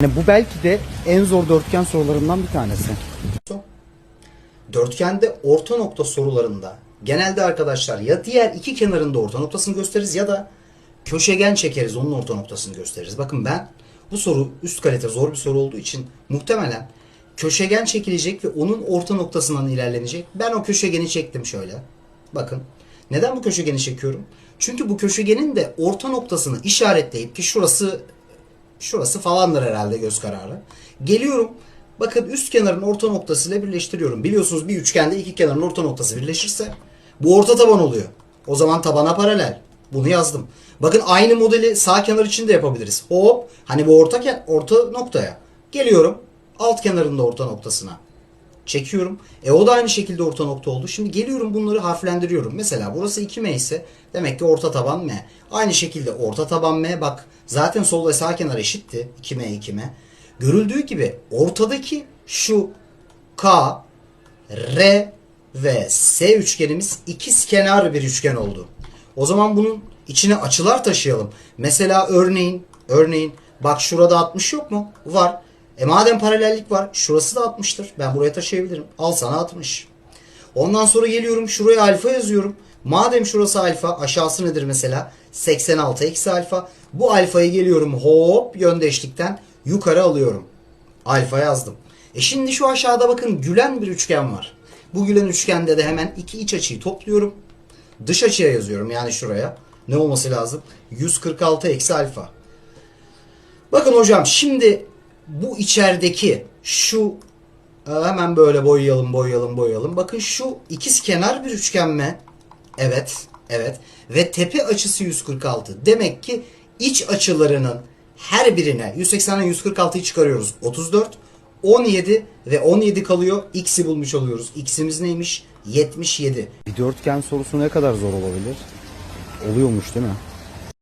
Yani bu belki de en zor dörtgen sorularından bir tanesi. Dörtgende orta nokta sorularında genelde arkadaşlar ya diğer iki kenarında orta noktasını gösteririz ya da köşegen çekeriz onun orta noktasını gösteririz. Bakın ben bu soru üst kalite zor bir soru olduğu için muhtemelen köşegen çekilecek ve onun orta noktasından ilerlenecek. Ben o köşegeni çektim şöyle. Bakın. Neden bu köşegeni çekiyorum? Çünkü bu köşegenin de orta noktasını işaretleyip ki şurası şurası falandır herhalde göz kararı. Geliyorum. Bakın üst kenarın orta noktasıyla birleştiriyorum. Biliyorsunuz bir üçgende iki kenarın orta noktası birleşirse bu orta taban oluyor. O zaman tabana paralel. Bunu yazdım. Bakın aynı modeli sağ kenar için de yapabiliriz. Hop. Hani bu orta orta noktaya. Geliyorum. Alt kenarında orta noktasına. Çekiyorum. E o da aynı şekilde orta nokta oldu. Şimdi geliyorum bunları harflendiriyorum. Mesela burası 2M ise demek ki orta taban M. Aynı şekilde orta taban M bak zaten sol ve sağ kenar eşitti. 2M 2M. Görüldüğü gibi ortadaki şu K, R ve S üçgenimiz ikiz kenar bir üçgen oldu. O zaman bunun içine açılar taşıyalım. Mesela örneğin örneğin bak şurada 60 yok mu? Var. E madem paralellik var şurası da 60'tır. Ben buraya taşıyabilirim. Al sana 60. Ondan sonra geliyorum şuraya alfa yazıyorum. Madem şurası alfa aşağısı nedir mesela? 86 eksi alfa. Bu alfayı geliyorum hop yöndeşlikten yukarı alıyorum. Alfa yazdım. E şimdi şu aşağıda bakın gülen bir üçgen var. Bu gülen üçgende de hemen iki iç açıyı topluyorum. Dış açıya yazıyorum yani şuraya. Ne olması lazım? 146 eksi alfa. Bakın hocam şimdi bu içerideki şu e, hemen böyle boyayalım boyayalım boyayalım. Bakın şu ikiz kenar bir üçgen mi? Evet. Evet. Ve tepe açısı 146. Demek ki iç açılarının her birine 180'den 146'yı çıkarıyoruz. 34, 17 ve 17 kalıyor. X'i bulmuş oluyoruz. X'imiz neymiş? 77. Bir dörtgen sorusu ne kadar zor olabilir? Oluyormuş değil mi?